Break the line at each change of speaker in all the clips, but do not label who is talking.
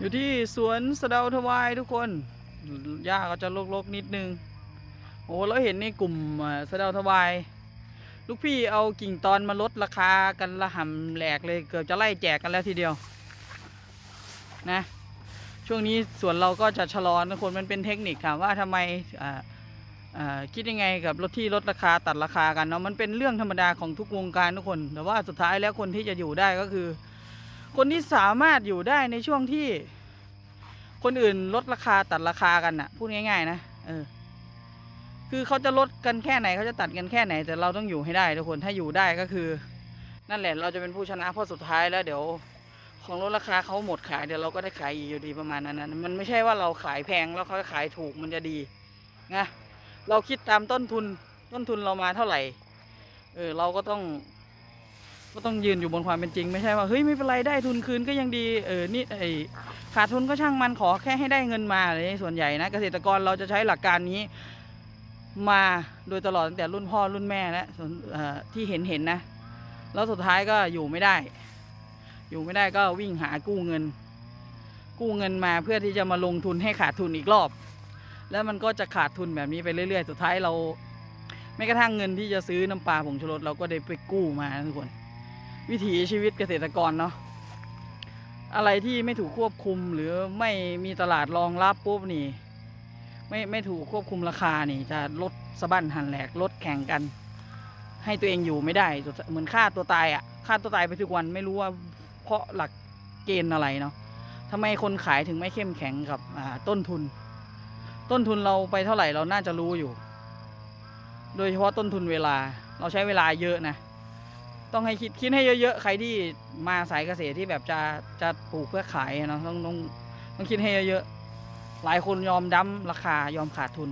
อยู่ที่สวนสะเดาทวายทุกคนหญ้าก็จะรกๆนิดนึง โอ้แล้วเห็นในกลุ่มสะเดาทวาย ลูกพี่เอากิ่งตอนมาลดราคากันละห่ำแหลกเลยเกือบจะไล่แจกกันแล้วทีเดียว นะ ช่วงนี้สวนเราก็จะชะลอนะคนมันเป็นเทคนิคถามว่าทำไมอ่าคิดยังไงกับรถที่ลดราคาตัดราคากันเนาะมันเป็นเรื่องธรรมดาของทุกวงการทุกคน แต่ว่าสุดท้ายแล้วคนที่จะอยู่ได้ก็คือ คนที่สามารถอยู่ได้ในช่วงที่ คนอื่นลดราคาตัดราคากันน่ะ พูดง่ายๆนะเออ คือเขาจะลดกันแค่ไหนเขาจะตัดกันแค่ไหน แต่เราต้องอยู่ให้ได้ทุกคนถ้าอยู่ได้ก็คือ นั่นแหละเราจะเป็นผู้ชนะเพราะสุดท้ายแล้วเดี๋ยว ของลดราคาเขาหมดขายเดี๋ยวเราก็ได้ขายอีกอยู่ดีประมาณนั้นนะมันไม่ใช่ว่าเราขายแพงแล้วเขาขายถูกมันจะดีนะเราคิดตามต้นทุนต้นทุนเรามาเท่าไหร่ เออเราก็ต้อง ก็ต้องยืนอยู่บนความเป็นจริง ไม่ใช่ว่าเฮ้ยไม่เป็นไรได้ทุนคืนก็ยังดีเออนี่ไอขาดทุนก็ช่างมันขอแค่ให้ได้เงินมาเลยส่วนใหญ่นะเกษตรกรเราจะใช้หลักการนี้มาโดยตลอดตั้งแต่รุ่นพ่อรุ่นแม่และส่วที่เห็นเห็นนะ แล้วสุดท้ายก็อยู่ไม่ได้ อยู่ไม่ได้ก็วิ่งหากู้เงิน กู้เงินมาเพื่อที่จะมาลงทุนให้ขาดทุนอีกรอบ แล้วมันก็จะขาดทุนแบบนี้ไปเรื่อยๆ สุดท้ายเราไม่กระทั่งเงินที่จะซื้อน้ำปลาผงชูรสเราก็ได้ไปกู้มานะทุกคน วิถีชีวิตเกษตรกรเนาะอะไรที่ไม่ถูกควบคุมหรือไม่มีตลาดรองรับปุ๊บนี่ ไม่ไม่ถูกควบคุมราคานี่ จะลดสะบั้นหันแหลกลดแข่งกัน ให้ตัวเองอยู่ไม่ได้เหมือนฆ่าตัวตายอะ่ะฆ่าตัวตายไปทุกวันไม่รู้ว่าเพราะหลักเกณฑ์อะไรเนาะทำไมคนขายถึงไม่เข้มแข็งกับต้นทุน ต้นทุนเราไปเท่าไหร่เราน่าจะรู้อยู่ โดยเฉพาะต้นทุนเวลาเราใช้เวลาเยอะนะ ต้องให้คิดคิดให้เยอะๆ ใครที่มาสายเกษตรที่แบบจะจะปลูกเพื่อขายเนาะต้องต้องต้องคิดให้เยอะๆ หลายคนยอมดั้มราคายอมขาดทุน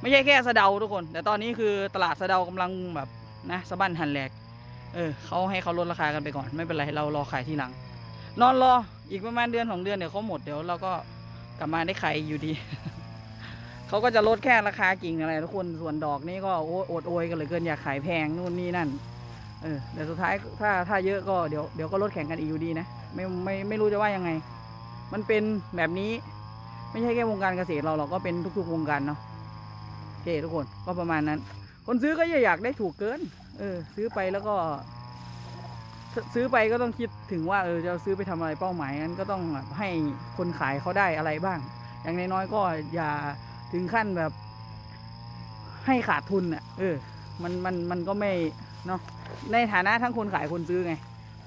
ไม่ใช่แค่สะเดาทุกคน แต่ตอนนี้คือตลาดสะเดากำลังแบบนะสะบั้นหันแหลก เออเขาให้เขาลดราคากันไปก่อน ไม่เป็นไรเรารอขายทีหลัง นอนรออีกประมาณเดือนสองเดือนเดี๋ยวเขาหมดเดี๋ยวเราก็กลับมาได้ขายอยู่ดีเขาก็จะลดแค่ราคากิ่งอะไรทุกคนส่วนดอกนี่ก็โอ้อดโอยกันเหลยเกินอยากขายแพงนู่นนี่นั่น เออแต่สุดท้ายถ้าถ้าเยอะก็เดี๋ยวเดี๋ยวก็ลดแข่งกันอีกอยู่ดีนะไม่ไม่ไม่รู้จะว่ายังไง มันเป็นแบบนี้ ไม่ใช่แค่วงการเกษตรเราเราก็เป็นทุก ๆ วงการเนาะโอเคทุกคนก็ประมาณนั้น คนซื้อก็อย่าอยากได้ถูกเกิน เออ ซื้อไปแล้วก็ ซื้อไปก็ต้องคิดถึงว่าเออจะซื้อไปทำอะไรเป้าหมายงั้นก็ต้องให้คนขายเขาได้อะไรบ้าง อย่างน้อยๆก็อย่าถึงขั้นแบบให้ขาดทุนอะ เออ มันมันมันก็ไม่ เนาะในฐานะทั้งคนขายคนซื้อไง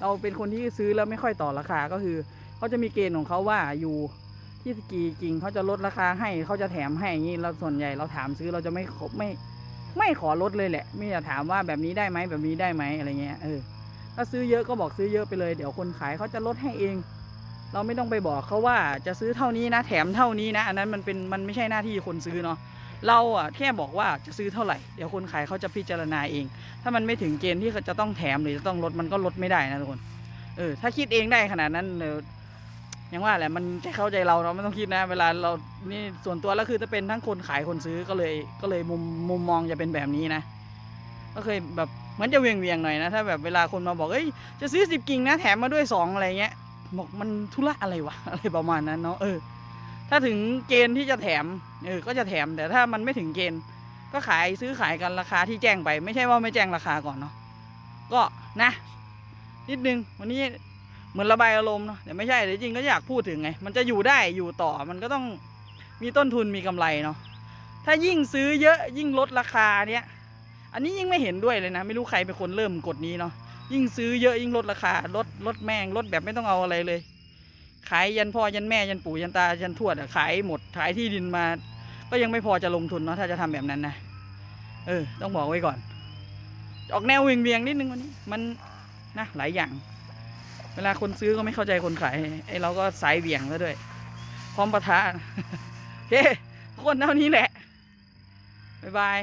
เราเป็นคนที่ซื้อแล้วไม่ค่อยต่อราคาก็คือเขาจะมีเกณฑ์ของเขาว่าอยู่ที่กี่กิ่งเขาจะลดราคาให้เขาจะแถมให้อย่างนี้เราส่วนใหญ่เราถามซื้อเราจะไม่ขอไม่ไม่ขอลดเลยแหละไม่จะถามว่าแบบนี้ได้ไหมแบบนี้ได้ไหมอะไรเงี้ยเออถ้าซื้อเยอะก็บอกซื้อเยอะไปเลยเดี๋ยวคนขายเขาจะลดให้เอง เราไม่ต้องไปบอกเขาว่าจะซื้อเท่านี้นะ แถมเท่านี้นะ อันนั้นมันเป็นมันไม่ใช่หน้าที่คนซื้อเนาะ เราอะแค่บอกว่าจะซื้อเท่าไหร่ เดี๋ยวคนขายเขาจะพิจารณาเอง ถ้ามันไม่ถึงเกณฑ์ที่เขาจะต้องแถมหรือจะต้องลดมันก็ลดไม่ได้นะทุกคน เออ ถ้าคิดเองได้ขนาดนั้นเออยังว่าแหละมันจะเข้าใจเราเราไม่ต้องคิดนะ เวลาเรานี่ส่วนตัวแล้วคือจะเป็นทั้งคนขายคนซื้อก็เลยก็เลยมุมมุมมองจะเป็นแบบนี้นะ ก็เคยแบบมือนจะเวียงเวียงหน่อยนะ ถ้าแบบเวลาคนมาบอกเอ้ยจะซื้อสิบกิ่งนะแถมมาด้วยสองอะไรเงี้ยบอกมันธุระอะไรวะอะไรประมาณนั้นเนาะเออถ้าถึงเกณฑ์ที่จะแถม เออก็จะแถมแต่ถ้ามันไม่ถึงเกณฑ์ก็ขายซื้อขายกันราคาที่แจ้งไป ไม่ใช่ว่าไม่แจ้งราคาก่อนเนาะก็นะ นิดนึงวันนี้เหมือนระบายอารมณ์เนาะแต่ไม่ใช่แต่จริงก็อยากพูดถึงไง มันจะอยู่ได้อยู่ต่อมันก็ต้องมีต้นทุนมีกำไรเนาะถ้ายิ่งซื้อเยอะยิ่งลดราคาเนี้ยอันนี้ยิ่งไม่เห็นด้วยเลยนะ ไม่รู้ใครเป็นคนเริ่มกฎนี้เนาะยิ่งซื้อเยอะยิ่งลดราคาลดลดแม่งลดแบบไม่ต้องเอาอะไรเลย ขายยันพ่อยันแม่ยันปู่ยันตายันทวดขายหมดขายที่ดินมา ก็ยังไม่พอจะลงทุนเนาะถ้าจะทำแบบนั้นนะเออ ต้องบอกไว้ก่อน ออกแนวเวียงเวียงนิดนึงวันนี้ มันนะหลายอย่าง เวลาคนซื้อก็ไม่เข้าใจคนขายไอ้เราก็สายเบียงซะด้วย พร้อมประทะโอเคคนเท่านี้แหละบ๊ายบาย